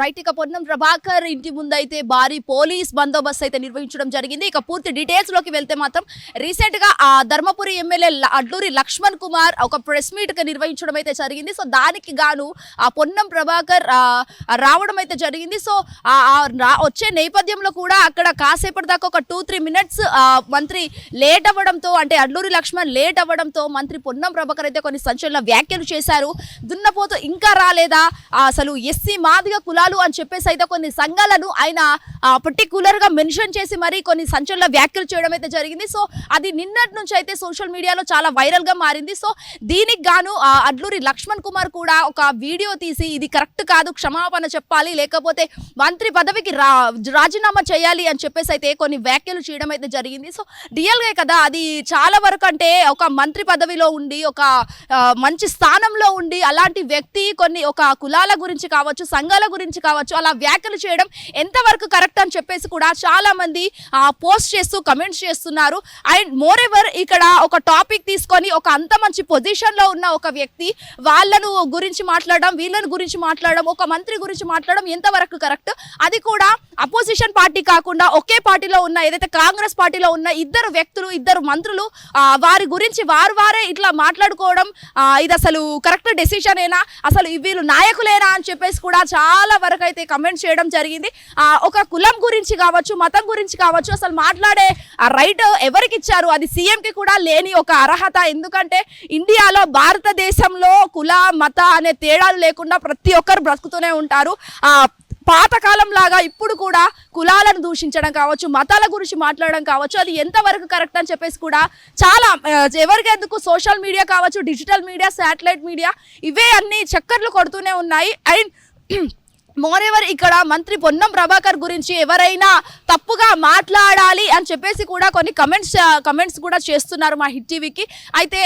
Right ఇక పొన్నం ప్రభాకర్ ఇంటి ముందైతే భారీ పోలీస్ బందోబస్తు అయితే నిర్వహించడం జరిగింది. ఇక పూర్తి డీటెయిల్స్లోకి వెళ్తే మాత్రం రీసెంట్గా ఆ ధర్మపురి ఎమ్మెల్యే అడ్లూరి లక్ష్మణ్ కుమార్ ఒక ప్రెస్ మీట్ నిర్వహించడం అయితే జరిగింది. సో దానికి గాను ఆ పొన్నం ప్రభాకర్ రావడం అయితే జరిగింది. సో వచ్చే నేపథ్యంలో కూడా అక్కడ కాసేపటి దాకా ఒక టూ త్రీ మినిట్స్ మంత్రి లేట్ అవ్వడంతో అంటే అడ్లూరి లక్ష్మణ్ లేట్ అవ్వడంతో మంత్రి పొన్నం ప్రభాకర్ అయితే కొన్ని సంచలన వ్యాఖ్యలు చేశారు. దున్నపోతూ ఇంకా రాలేదా? అసలు ఎస్సీ మాదిగ సంఘాలు అని చెప్పేసి అయితే కొన్ని సంఘాలను ఆయన పర్టికులర్గా మెన్షన్ చేసి మరి కొన్ని సంచలన వ్యాఖ్యలు చేయడం అయితే జరిగింది. సో అది నిన్నటి నుంచి అయితే సోషల్ మీడియాలో చాలా వైరల్గా మారింది. సో దీనికి గాను ఆ, అడ్లూరి లక్ష్మణ్ కుమార్ కూడా ఒక వీడియో తీసి ఇది కరెక్ట్ కాదు క్షమాపణ చెప్పాలి లేకపోతే మంత్రి పదవికి రా రాజీనామా చేయాలి అని చెప్పేసి అయితే కొన్ని వ్యాఖ్యలు చేయడం అయితే జరిగింది. సో రియల్గా కదా అది చాలా వరకు అంటే ఒక మంత్రి పదవిలో ఉండి ఒక మంచి స్థానంలో ఉండి అలాంటి వ్యక్తి కొన్ని ఒక కులాల గురించి కావచ్చు సంఘాల గురించి కావచ్చు అలా వ్యాఖ్యలు చేయడం ఎంతవరకు కరెక్ట్ కరెక్ట్ అని చెప్పేసి కూడా చాలా మంది పోస్ట్ చేస్తూ కమెంట్స్ చేస్తున్నారు. అండ్ మోర్ ఎవర్ ఇక్కడ ఒక టాపిక్ తీసుకొని ఒక అంత మంచి పొజిషన్లో ఉన్న ఒక వ్యక్తి వాళ్ళను గురించి మాట్లాడడం వీళ్ళని గురించి మాట్లాడడం ఒక మంత్రి గురించి మాట్లాడడం ఎంతవరకు కరెక్ట్ అది కూడా అపోజిషన్ పార్టీ కాకుండా ఒకే పార్టీలో ఉన్న ఏదైతే కాంగ్రెస్ పార్టీలో ఉన్న ఇద్దరు వ్యక్తులు ఇద్దరు మంత్రులు వారి గురించి వారు వారే ఇట్లా మాట్లాడుకోవడం ఇది అసలు కరెక్ట్ డెసిషన్ ఏనా? అసలు వీళ్ళు నాయకులేనా? అని చెప్పేసి కూడా చాలా వరకు అయితే కమెంట్ చేయడం జరిగింది. ఒక కులం గురించి కావచ్చు మతం గురించి కావచ్చు అసలు మాట్లాడే ఆ రైట్ ఎవరికి ఇచ్చారు? అది సీఎంకి కూడా లేని ఒక అర్హత. ఎందుకంటే ఇండియాలో భారతదేశంలో కుల మత అనే తేడాలు లేకుండా ప్రతి ఒక్కరు బ్రతుకుతూనే ఉంటారు. ఆ పాతకాలం లాగా ఇప్పుడు కూడా కులాలను దూషించడం కావచ్చు మతాల గురించి మాట్లాడడం కావచ్చు అది ఎంతవరకు కరెక్ట్ అని చెప్పేసి కూడా చాలా ఆ, ఎవరికెందుకు సోషల్ మీడియా కావచ్చు డిజిటల్ మీడియా శాటిలైట్ మీడియా ఇవే అన్ని చక్కర్లు కొడుతూనే ఉన్నాయి. అండ్ మోరెవర్ ఇక్కడ మంత్రి పొన్నం ప్రభాకర్ గురించి ఎవరైనా తప్పుగా మాట్లాడాలి అని చెప్పేసి కూడా కొన్ని కమెంట్స్ కమెంట్స్ కూడా చేస్తున్నారు మా హిట్ టీవీకి. అయితే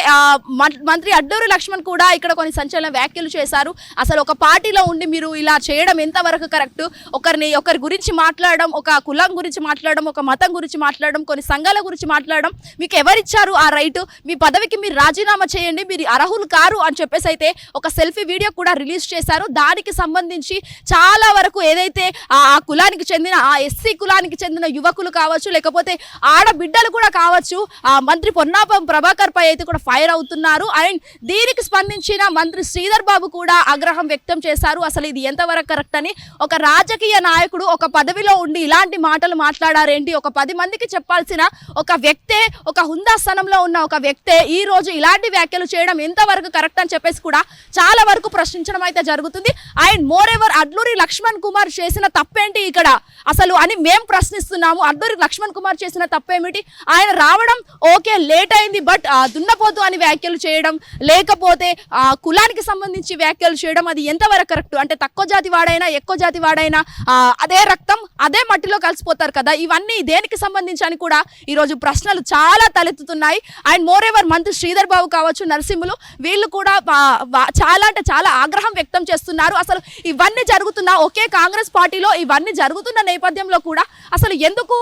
మం- మంత్రి అడ్డూరి లక్ష్మణ్ కూడా ఇక్కడ కొన్ని సంచలన వ్యాఖ్యలు చేశారు. అసలు ఒక పార్టీలో ఉండి మీరు ఇలా చేయడం ఎంతవరకు కరెక్ట్ ఒకరిని ఒకరి గురించి మాట్లాడడం ఒక కులం గురించి మాట్లాడడం ఒక మతం గురించి మాట్లాడడం కొన్ని సంఘాల గురించి మాట్లాడడం మీకు ఎవరిచ్చారు ఆ రైట్ మీ పదవికి మీరు రాజీనామా చేయండి మీరు అర్హులు కారు అని చెప్పేసి అయితే ఒక సెల్ఫీ వీడియో కూడా రిలీజ్ చేశారు. దానికి సంబంధించి చాలా చాలా వరకు ఏదైతే ఆ ఆ కులానికి చెందిన ఆ ఎస్సీ కులానికి చెందిన యువకులు కావచ్చు లేకపోతే ఆడబిడ్డలు కూడా కావచ్చు ఆ మంత్రి పొన్నాపం ప్రభాకర్ పై అయితే కూడా ఫైర్ అవుతున్నారు. అండ్ దీనికి స్పందించిన మంత్రి శ్రీధర్ బాబు కూడా ఆగ్రహం వ్యక్తం చేశారు. అసలు ఇది ఎంతవరకు కరెక్ట్ అని ఒక రాజకీయ నాయకుడు ఒక పదవిలో ఉండి ఇలాంటి మాటలు మాట్లాడారేంటి? ఒక పది మందికి చెప్పాల్సిన ఒక వ్యక్తే ఒక హుందా స్థానంలో ఉన్న ఒక వ్యక్తే ఈ రోజు ఇలాంటి వ్యాఖ్యలు చేయడం ఎంతవరకు కరెక్ట్ అని చెప్పేసి కూడా చాలా వరకు ప్రశ్నించడం అయితే జరుగుతుంది. And moreover Adluri Laxman Kumar చేసిన తప్పేంటి ఇక్కడ? అసలు అని మేము ప్రశ్నిస్తున్నాము. అద్దూరి లక్ష్మణ్ కుమార్ చేసిన తప్పేమిటి? ఆయన రావడం ఓకే లేట్ అయింది బట్ దున్నపోతు అని వ్యాఖ్యలు చేయడం లేకపోతే ఆ, కులానికి సంబంధించి వ్యాఖ్యలు చేయడం అది ఎంతవరకు కరెక్ట్? అంటే తక్కువ జాతి వాడైనా ఎక్కువ జాతి వాడైనా అదే రక్తం అదే మట్టిలో కలిసిపోతారు కదా? ఇవన్నీ దేనికి సంబంధించి అని కూడా ఈరోజు ప్రశ్నలు చాలా తలెత్తుతున్నాయి. అండ్ మోర్ ఎవర్ మంత్రి శ్రీధర్ బాబు కావచ్చు నరసింహులు వీళ్ళు కూడా చాలా అంటే చాలా ఆగ్రహం వ్యక్తం చేస్తున్నారు. అసలు ఇవన్నీ జరుగుతున్న ఒకే కాంగ్రెస్ పార్టీలో ఇవన్నీ జరుగుతున్న నేపథ్యంలో కూడా అసలు ఎందుకు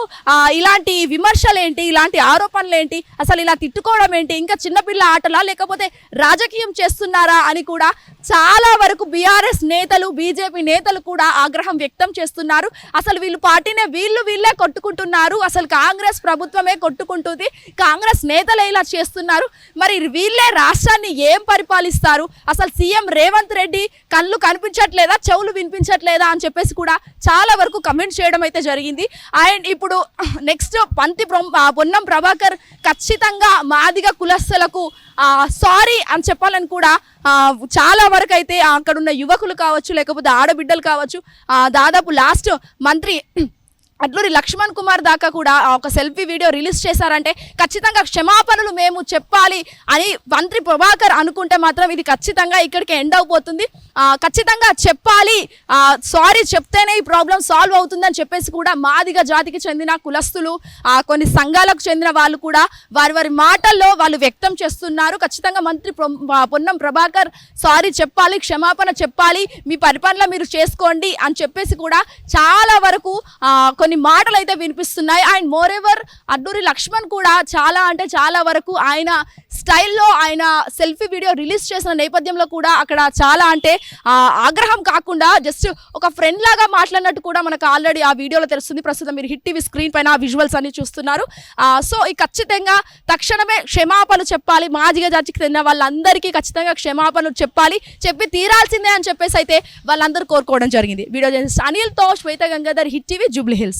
ఇలాంటి విమర్శలు ఏంటి ఇలాంటి ఆరోపణలు ఏంటి అసలు ఇలా తిట్టుకోవడం ఏంటి ఇంకా చిన్నపిల్ల ఆటలా లేకపోతే రాజకీయం చేస్తున్నారా అని కూడా చాలా వరకు బీఆర్ఎస్ నేతలు బీజేపీ నేతలు కూడా ఆగ్రహం వ్యక్తం చేస్తున్నారు. అసలు వీళ్ళు పార్టీనే వీళ్ళు వీళ్ళే కొట్టుకుంటున్నారు. అసలు కాంగ్రెస్ ప్రభుత్వమే కొట్టుకుంటుంది. కాంగ్రెస్ నేతలే ఇలా చేస్తున్నారు. మరి వీళ్ళే రాష్ట్రాన్ని ఏం పరిపాలిస్తారు? అసలు సీఎం రేవంత్ రెడ్డి కళ్ళు కనిపించట్లేదా? చెవులు వినిపించట్లేదా అని చెప్పేసి కూడా చాలా వరకు కమెంట్ చేయడం అయితే జరిగింది. అండ్ ఇప్పుడు నెక్స్ట్ పంతి పొన్నం ప్రభాకర్ ఖచ్చితంగా మాదిగ కులస్తులకు సారీ అని చెప్పాలని కూడా చాలా వరకు అయితే అక్కడ ఉన్న యువకులు కావచ్చు లేకపోతే ఆడబిడ్డలు కావచ్చు దాదాపు లాస్ట్ మంత్రి అట్లూరి లక్ష్మణ్ కుమార్ దాకా కూడా ఒక సెల్ఫీ వీడియో రిలీజ్ చేశారంటే ఖచ్చితంగా క్షమాపణలు మేము చెప్పాలి అని మంత్రి ప్రభాకర్ అనుకుంటే మాత్రం ఇది ఖచ్చితంగా ఇక్కడికి ఎండ్ అయిపోతుంది ఖచ్చితంగా చెప్పాలి. సారీ చెప్తేనే ఈ ప్రాబ్లం సాల్వ్ అవుతుందని చెప్పేసి కూడా మాదిగ జాతికి చెందిన కులస్తులు కొన్ని సంఘాలకు చెందిన వాళ్ళు కూడా వారి వారి మాటల్లో వాళ్ళు వ్యక్తం చేస్తున్నారు. ఖచ్చితంగా మంత్రి పొన్నం ప్రభాకర్ సారీ చెప్పాలి క్షమాపణ చెప్పాలి మీ పరిపాలన మీరు చేసుకోండి అని చెప్పేసి కూడా చాలా వరకు కొన్ని కొన్ని మాటలు అయితే వినిపిస్తున్నాయి. And moreover Adluri Laxman కూడా చాలా అంటే చాలా వరకు ఆయన స్టైల్లో ఆయన సెల్ఫీ వీడియో రిలీజ్ చేసిన నేపథ్యంలో కూడా అక్కడ చాలా అంటే ఆగ్రహం కాకుండా జస్ట్ ఒక ఫ్రెండ్ లాగా మాట్లాడినట్టు కూడా మనకు ఆల్రెడీ ఆ వీడియోలో తెలుస్తుంది. ప్రస్తుతం మీరు హిట్ టీవీ స్క్రీన్ పైన విజువల్స్ అన్ని చూస్తున్నారు. సో ఈ ఖచ్చితంగా తక్షణమే క్షమాపణలు చెప్పాలి. మాదిగ జాతికి తిన్న వాళ్ళందరికీ ఖచ్చితంగా క్షమాపణలు చెప్పాలి. చెప్పి తీరాల్సిందే అని చెప్పేసి అయితే వాళ్ళందరూ కోరుకోవడం జరిగింది. Video journalist అనిల్తో Shweta Gangadhar Hit TV Jubilee Hills.